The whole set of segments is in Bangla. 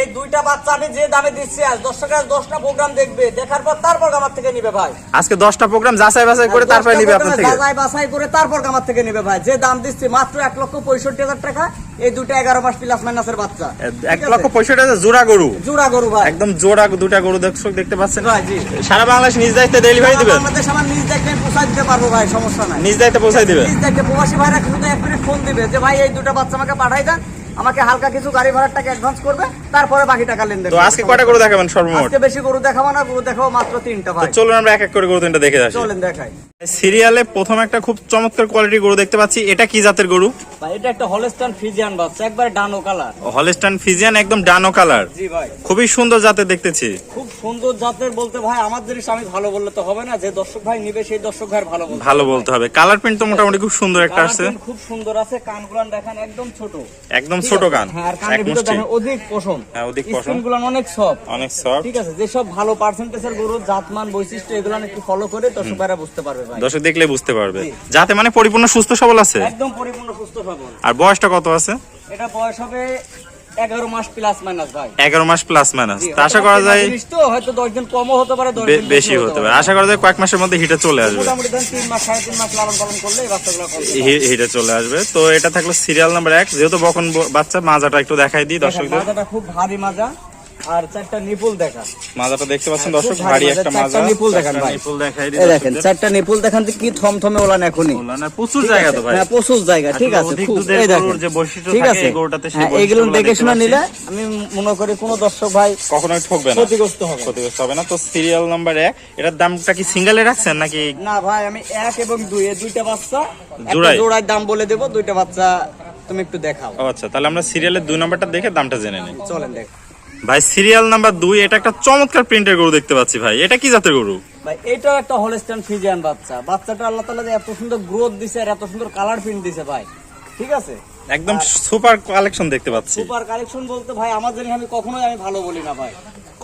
এই দুইটা বাচ্চা আমি যে দামে দিচ্ছি আজ দর্শকের দশটা প্রোগ্রাম দেখবে। দেখার পর তারপর আমার থেকে নিবে ভাই। আজকে দশটা প্রোগ্রাম যাচাই বাছাই করে তারপরে নিবে আপনার থেকে। যাচাই বাছাই করে তারপর আমার থেকে নিবে ভাই। যে দাম দিচ্ছি মাত্র এক লক্ষ পঁয়ষট্টি হাজার টাকা এই দুইটা এগারো মাস প্লাস মাইনাসের বাচ্চা। এক লক্ষ পঁয়ষট্টি হাজার জোড়া গরু। জোড়া গরু ভাই। একদম জোড়া দুটা গরু দর্শক দেখতে পাচ্ছেন। ভাই, জি। সারা বাংলাদেশ নিজ দায়িত্বে ডেলিভারি দিবেন বাংলাদেশ আমার নিজ পৌঁছায় দিতে পারব ভাই সমস্যা নাই। নিজ দায়িত্বে পৌঁছাই দিবেন নিজ দেখতে প্রবাসী ভাইরা শুধু এক মিনিট ফোন দিবে যে ভাই এই দুটো বাচ্চা আমাকে পাঠাই দেন আমাকে হালকা কিছু গাড়ি ভাড়ার টাকা অ্যাডভান্স করবে তারপরে বাকি টাকা লেনদেন তো আজকে কয়টা গরু দেখাবেন সর্বমোট? আজকে বেশি গরু দেখাবো না গরু দেখাবো মাত্র তিনটা ভাই। চলুন আমরা এক এক করে গরু তিনটা দেখে আসি। চলেন দেখাই। সিরিয়ালে প্রথম একটা খুব চমৎকার কোয়ালিটির গরু দেখতে পাচ্ছি। এটা কি জাতের গরু? ভাই এটা একটা হলস্টান ফিজিয়ান বাচ্চা একবারে ডানো কালার। হলিস্টান ফিজিয়ান একদম ডানো কালার। জি ভাই। খুবই সুন্দর জাতের দেখতেছি। খুব সুন্দর জাতের বলতে ভাই আমার জিনিস আমি ভালো বললে তো হবে না যে দর্শক ভাই নিবে সেই দর্শক ভাই ভালো বলতে ভালো বলতে হবে। কালার প্রিন্ট তো মোটামুটি খুব সুন্দর একটা আছে খুব সুন্দর আছে কানগুলান দেখেন একদম ছোট। একদম ছোট গান হ্যাঁ আর কানের ভিতর দেখেন অধিক পশম। হ্যাঁ, অধিক পশম। গুলো অনেক সফট অনেক সফট ঠিক আছে যে সব ভালো পার্সেন্টেজের গরু জাতমান বৈশিষ্ট্য এগুলো একটু ফলো করে দর্শকরা বুঝতে পারবে ভাই। দর্শক দেখলে বুঝতে পারবে। যাতে মানে পরিপূর্ণ সুস্থ সবল আছে? একদম পরিপূর্ণ সুস্থ সবল। আর বয়সটা কত আছে? এটা বয়স হবে এগারো মাস প্লাস মাইনাস ভাই। মাস প্লাস মাইনাস তা আশা করা যায় জিনিস তো হয়তো দশ দিন কমও হতে পারে দিন বেশি হতে পারে। আশা করা যায় কয়েক মাসের মধ্যে হিটে চলে আসবে। মোটামুটি ধরেন মাস সাড়ে তিন মাস লালন পালন করলে এই বাচ্চাগুলো করতে পারবে। হি- হিটে চলে আসবে। তো এটা থাকল সিরিয়াল নাম্বার এক। যেহেতু বকন বাচ্চা মাজাটা একটু দেখাই দিই দর্শকদের। মাজাটা খুব ভারী মাজা। আর চারটা নিপুল দেখা। মাজাটা দেখতে পাচ্ছেন হ্যাঁ, দর্শক ভারী ভারী একটা মাজা। নিপুল দেখান ভাই। নিপুল দেখাই দিই দেখেন চারটা নিপুল দেখান কি থমথমে ওলান এখনই। বললাম প্রচুর জায়গা তো ভাই। হ্যাঁ, প্রচুর জায়গা ঠিক আছে অধিক খুব দুধের এই দেখেন। যে বৈশিষ্ট্য থাকে, গরুটাতে সেই হ্যাঁ, দেখে শুনে নিলে আমি মনে করি কোনো দর্শক ভাই কখনোই ঠকবে না। ক্ষতিগ্রস্ত হবে ক্ষতিগ্রস্ত হবে না। তো সিরিয়াল নাম্বার এক এটার দামটা কি সিঙ্গেলে রাখছেন নাকি? না ভাই আমি এক এবং দুই এই দুইটা বাচ্চা জোড়ায়? জোড়ায় দাম বলে দেবো দুইটা বাচ্চা তুমি একটু দেখাও। আচ্ছা তাহলে আমরা সিরিয়ালের দুই নাম্বারটা দেখে দামটা জেনে নিই। চলেন দেখ। ভাই সিরিয়াল নাম্বার দুই এটা একটা চমৎকার প্রিন্টের গরু দেখতে পাচ্ছি ভাই। এটা কি জাতের গরু? ভাই এটাও একটা হলস্টাইন ফিজিয়ান বাচ্চা। বাচ্চাটা আল্লাহ তাআলা এত সুন্দর গ্রোথ দিছে আর এত সুন্দর কালার প্রিন্ট দিছে ভাই। ঠিক আছে? একদম সুপার কালেকশন দেখতে পাচ্ছি। সুপার কালেকশন বলতে ভাই আমার জানি আমি কখনোই আমি ভালো বলি না ভাই।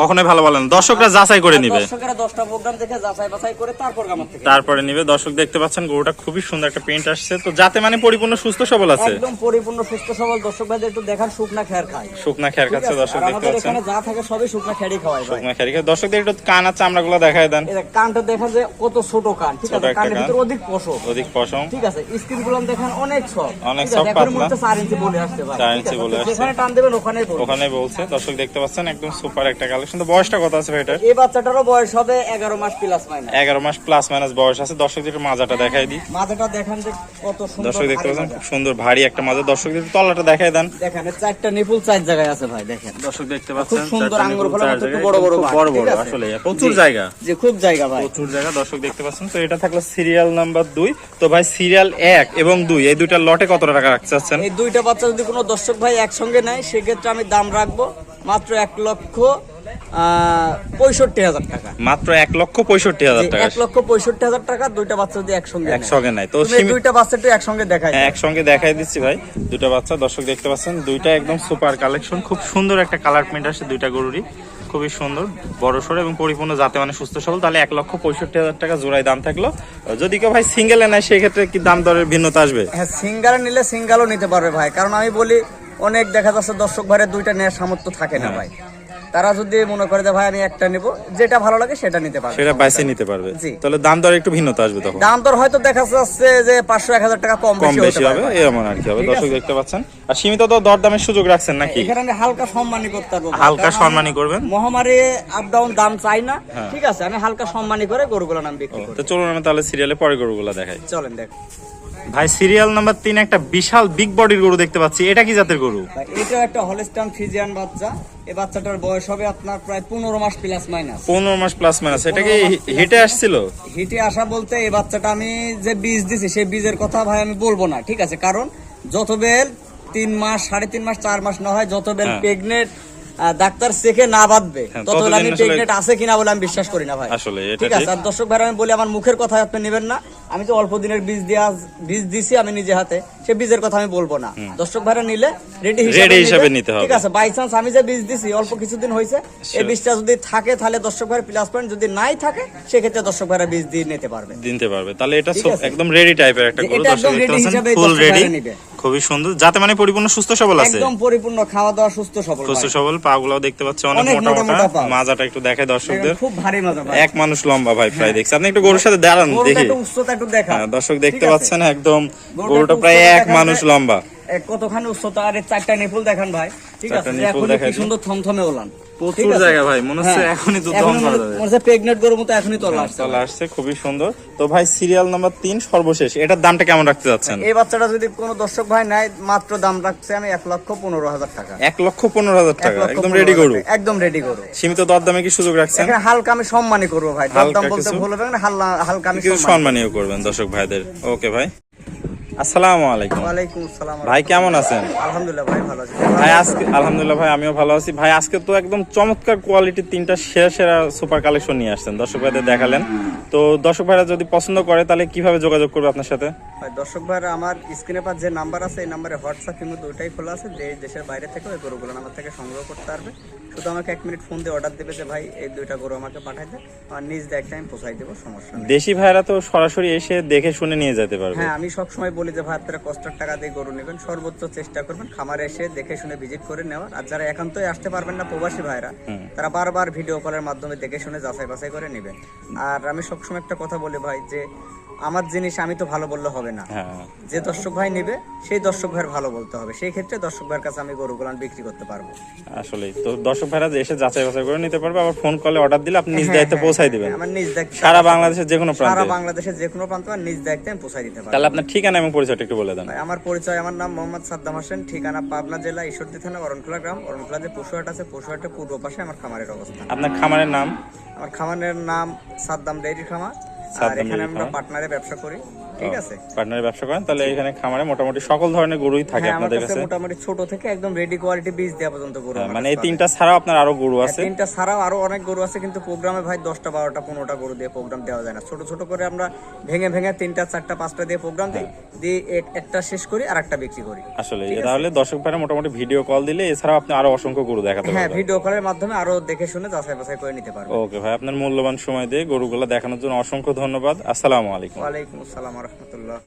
কখনোই ভালো বলেন না। দর্শকরা যাচাই করে নিবে। দর্শকেরা দশটা প্রোগ্রাম দেখে যাচাই বাছাই করে তারপর আমার থেকে তারপরে নিবে। দর্শক দেখতে পাচ্ছেন গরুটা খুবই সুন্দর একটা প্রিন্ট আসছে। তো যাতে মানে পরিপূর্ণ সুস্থ সবল আছে? একদম পরিপূর্ণ সুস্থ সবল। দর্শক ভাইদের একটু দেখান শুকনা খেয়ার খায়। শুকনা খেয়ার আছে? দর্শক দেখতে পাচ্ছেন। এখানে যা থাকে সবই শুকনা খেয়ারই খাওয়াই ভাই শুকনা খেয়ার দর্শকদের একটু কান কানা চামড়াগুলো দেখায় দেন। দেখ, কানটা দেখা যে কত ছোট কান ঠিক আছে? কানের ভিতর অধিক পশম। অধিক পশম। ঠিক আছে? স্কিনগুলো দেখেন অনেক সব অনেক আছে? এখনের পাতলা। মধ্যে চার ইঞ্চি বলে পারে চার ঠিক ইঞ্চি বলে আসছে। যেখানে টান দেবেন ওখানেই ওখানে বলছে। দর্শক দেখতে পাচ্ছেন একদম সুপার একটা কালেকশন বয়সটা কত আছে ভাই এই বাচ্চাটারও বয়স হবে এগারো মাস প্লাস মাইনাস মাস প্লাস মাইনাস বয়স আছে। দর্শকদের মাজাটা দেখাই দিই। মাথাটা দেখেন যে কত সুন্দর দর্শক দেখতে ভারী পাচ্ছেন খুব সুন্দর ভারী একটা মাজা। দর্শকদের একটু তলাটা দেখাই দেন। দেখেন চারটা নিপুল চার জায়গায় আছে ভাই দেখেন। দর্শক দেখতে খুব সুন্দর আঙ্গুর নিপুল মতো একটু বড় বড় বড় বড় আসলে প্রচুর জায়গা। যে খুব জায়গা ভাই। প্রচুর জায়গা দর্শক দেখতে পাচ্ছেন। তো এটা থাকল সিরিয়াল নাম্বার দুই। তো ভাই সিরিয়াল এক এবং দুই এই দুইটা লটে কত টাকা রাখতে চাচ্ছেন? এই দুইটা বাচ্চা যদি কোনো দর্শক ভাই একসঙ্গে নেয় সেক্ষেত্রে আমি দাম রাখব মাত্র এক লক্ষ পঁয়ষট্টি হাজার টাকা। মাত্র এক লক্ষ পঁয়ষট্টি হাজার টাকা। এক লক্ষ পঁয়ষট্টি হাজার টাকা দুইটা বাচ্চা যদি একসঙ্গে একসঙ্গে নাই তো দুইটা বাচ্চা একটু একসঙ্গে দেখাই হ্যাঁ, একসঙ্গে দেখাই দিচ্ছি ভাই। দুটো বাচ্চা দর্শক দেখতে পাচ্ছেন দুইটা একদম সুপার কালেকশন। খুব সুন্দর একটা কালার প্রিন্ট আসছে দুইটা গরুরই। খুবই সুন্দর বড় সড়ো এবং পরিপূর্ণ যাতে মানে সুস্থ সবল। তাহলে এক লক্ষ পঁয়ষট্টি হাজার টাকা জোড়ায় দাম থাকল। যদি কেউ ভাই সিঙ্গেলে নেয় সেক্ষেত্রে কি দাম দরের ভিন্নতা আসবে? হ্যাঁ সিঙ্গাল নিলে সিঙ্গালও নিতে পারবে ভাই। কারণ আমি বলি অনেক দেখা যাচ্ছে দর্শক ভাইয়ের দুইটা নেওয়ার সামর্থ্য থাকে হ্যাঁ। না ভাই। তারা যদি মনে করে যে ভাই আমি একটা নেব যেটা ভালো লাগে সেটা নিতে পারবে। সেটা বাইসে নিতে পারবে। জি। তাহলে দাম দর একটু ভিন্নতা আসবে তখন। দাম দর হয়তো দেখা যাচ্ছে যে পাঁচশো এক হাজার টাকা কম কম বেশি হবে এমন আর কি হবে। দর্শক দেখতে পাচ্ছেন। আর সীমিত তো দর দামের সুযোগ রাখছেন নাকি? এখানে আমি হালকা সম্মানী করতে পারব। হালকা সম্মানী করবেন? মহামারী আপ ডাউন দাম চাই না। হ্যাঁ। ঠিক আছে আমি হালকা সম্মানী করে গরুগুলো নাম বিক্রি করি। তো চলুন আমি তাহলে সিরিয়ালে পরে গরুগুলো দেখাই। চলেন দেখ। ভাই সিরিয়াল নাম্বার তিন একটা বিশাল বিগ বডির গরু দেখতে পাচ্ছি। এটা কি জাতের গরু? এটাও একটা হলস্টান ফিজিয়ান বাচ্চা। এই বাচ্চাটার বয়স হবে আপনার প্রায় পনেরো মাস প্লাস মাইনাস পনেরো মাস প্লাস মাইনাস এটা কি হিটে আসছিল? হিটে আসা বলতে এই বাচ্চাটা আমি যে বীজ দিছি সেই বীজের কথা ভাই আমি বলব না ঠিক আছে? কারণ যত বেল তিন মাস সাড়ে তিন মাস চার মাস না হয় যত বেল হ্যাঁ। প্রেগনেন্ট ডাক্তার চেকে না বাঁধবে। হ্যাঁ, ততদিন আমি প্রেগনেন্ট আছে কিনা বলে আমি বিশ্বাস করি না ভাই। আসলে এটা ঠিক আছে আর দর্শক ভাই আমি বলি আমার মুখের কথা আপনি নেবেন না। আমি তো অল্প দিনের বীজ দিয়ে আজ বীজ দিছি আমি নিজে হাতে। সে বীজের কথা আমি বলব না। দর্শক ভাইরা নিলে রেডি হিসাবে নিতে। হবে। ঠিক আছে বাই চান্স আমি যে বীজ দিছি অল্প কিছুদিন হয়েছে এই বীজটা যদি থাকে তাহলে দর্শক ভাইয়ের প্লাস পয়েন্ট যদি নাই থাকে সেক্ষেত্রে দর্শক ভাইরা বীজ দিয়ে নিতে পারবে। দিতে পারবে। তাহলে এটা। একদম রেডি টাইপের একটা গরু দর্শক হিসাবে ফুল রেডি নিবে। খুবই সুন্দর। যাতে মানে পরিপূর্ণ সুস্থ সবল আছে। একদম পরিপূর্ণ খাওয়া দাওয়া সুস্থ সবল সুস্থ সবল পা গুলাও দেখতে পাচ্ছে অনেক মোটা মোটা। মাজাটা একটু দেখায় দর্শকদের। খুব ভারী মাজা এক মানুষ লম্বা ভাই প্রায় দেখছি। আপনি একটু গরুর সাথে দাঁড়ান দেখি। একটু উচ্চতা একটু দেখা। হ্যাঁ, দর্শক দেখতে পাচ্ছেন একদম গরুটা প্রায় এক মানুষ লম্বা। এ, কতখানি উচ্চতা? আর চারটা নিপুল দেখান ভাই। ঠিক আছে এখন কি সুন্দর থমথমে ওলান। প্রচুর জায়গা ভাই মনে হচ্ছে হ্যাঁ, এখনই তো দম করা যাবে। মনে হচ্ছে প্রেগনেন্ট গরুর মতো এখনই তোলা আসছে। চলে আসছে খুবই সুন্দর। তো ভাই সিরিয়াল নাম্বার সর্বশেষ। এটার দামটা কেমন রাখতে যাচ্ছেন এই বাচ্চাটা যদি কোনো দর্শক ভাই নেয় মাত্র দাম রাখছে আমি লক্ষ পনেরো হাজার টাকা। এক লক্ষ পনেরো হাজার টাকা। একদম রেডি গরু। একদম রেডি গরু। সীমিত দরদামে কি সুযোগ রাখছেন? এখানে হালকা আমি সম্মানই করব ভাই। দরদাম বলতে ভুল হবে না হালকা- আমি সম্মানীয় করবেন দর্শক ভাইদের। ওকে ভাই। আসসালামু আলাইকুম। ওয়ালাইকুম আসসালাম। ভাই কেমন আছেন? আলহামদুলিল্লাহ ভাই ভালো আছি। ভাই আজকে আলহামদুলিল্লাহ ভাই আমিও ভালো আছি। ভাই আজকে তো একদম চমৎকার কোয়ালিটির তিনটা সেরা সেরা সুপার কালেকশন নিয়ে আসছেন। দর্শক ভাইদের দেখালেন। তো দর্শক ভাইরা যদি পছন্দ করে তাহলে কীভাবে যোগাযোগ করবে আপনার সাথে? ভাই দর্শক ভাইরা আমার স্ক্রিনে পার যে নাম্বার আছে এই নাম্বারে হোয়াটসঅ্যাপ কিন্তু ওইটাই খোলা আছে। যে দেশের বাইরে থেকে ওই গরুগুলো আমার থেকে সংগ্রহ করতে পারবে। শুধু আমাকে এক মিনিট ফোন দিয়ে অর্ডার দেবে যে ভাই এই দুইটা গরু আমাকে পাঠাই দেয় আর নিজ একটা আমি পোষাই দেবো সমস্যা নেই। দেশি ভাইরা তো সরাসরি এসে দেখে শুনে নিয়ে যেতে পারবে। হ্যাঁ আমি সব সময় বলি যে ভাই আপনারা কষ্টের টাকা দিয়ে গরু নেবেন সর্বোচ্চ চেষ্টা করবেন খামারে এসে দেখে শুনে ভিজিট করে নেওয়ার। আর যারা একান্তই আসতে পারবেন না প্রবাসী ভাইরা তারা বারবার ভিডিও কলের মাধ্যমে দেখে শুনে যাচাই বাছাই করে নেবেন। আর আমি সবসময় একটা কথা বলি ভাই যে আমার জিনিস আমি তো ভালো বললে হবে না। হ্যাঁ। যে দর্শক ভাই নেবে সেই দর্শক ভাইয়ের ভালো বলতে হবে। সেই ক্ষেত্রে দর্শক ভাইয়ের কাছে আমি গরু গরুগুলান বিক্রি করতে পারব। আসলে তো দর্শক ভাইরা এসে যাচাই বাছাই করে নিতে পারবে আবার ফোন কলে অর্ডার দিলে আপনি নিজ হ্যাঁ, দায়িত্বে হ্যাঁ, পৌঁছাই দিবেন। আমার নিজ দায়িত্ব সারা বাংলাদেশের যে কোনো প্রান্তে। সারা বাংলাদেশের যে কোনো প্রান্ত আর নিজ দায়িত্বে আমি পৌঁছাই দিতে পারব। তাহলে আপনার ঠিকানা এবং পরিচয়টা একটু বলে দেন। আমার পরিচয় আমার নাম মোহাম্মদ সাদ্দাম হোসেন ঠিকানা পাবনা জেলা ঈশ্বরদী থানা অরণখোলা গ্রাম। অরণখোলা যে পশুহাট আছে পশুহাটের পূর্ব পাশে আমার খামারের অবস্থান। আপনার খামারের নাম? আমার খামারের নাম সাদ্দাম ডেইরি খামার। আর এখানে আমরা। পার্টনারে ব্যবসা করি ঠিক আছে। পার্টনারের ব্যবসা করেন তাহলে এখানে খামারে মোটামুটি সকল ধরনের গরুই থাকে হ্যাঁ আপনাদের কাছে মোটামুটি ছোট থেকে একদম রেডি কোয়ালিটি বীজ দেওয়া পর্যন্ত গরু হ্যাঁ, মানে এই তিনটা ছাড়াও আপনার আরও গরু আছে? তিনটা ছাড়াও আরও অনেক গরু আছে কিন্তু প্রোগ্রামে ভাই দশটা বারোটা পনেরোটা গরু দিয়ে প্রোগ্রাম দেওয়া যায় না। ছোট ছোট করে আমরা ভেঙে ভেঙে তিনটা চারটা পাঁচটা দিয়ে প্রোগ্রাম দিই দিয়ে একটা শেষ করি আর একটা বিক্রি করি। আসলে তাহলে দর্শক ভাইরা মোটামুটি ভিডিও কল দিলে এছাড়াও আপনি আরও অসংখ্য গরু দেখাতে হ্যাঁ ভিডিও কলের মাধ্যমে আরও দেখে শুনে যাচাই বাছাই করে নিতে পারব ওকে ভাই আপনার মূল্যবান সময় দিয়ে গরুগুলো দেখানোর জন্য অসংখ্য ধন্যবাদ। আসসালামু আলাইকুম। ওয়ালাইকুম আসসালাম রহমতুল্লাহ।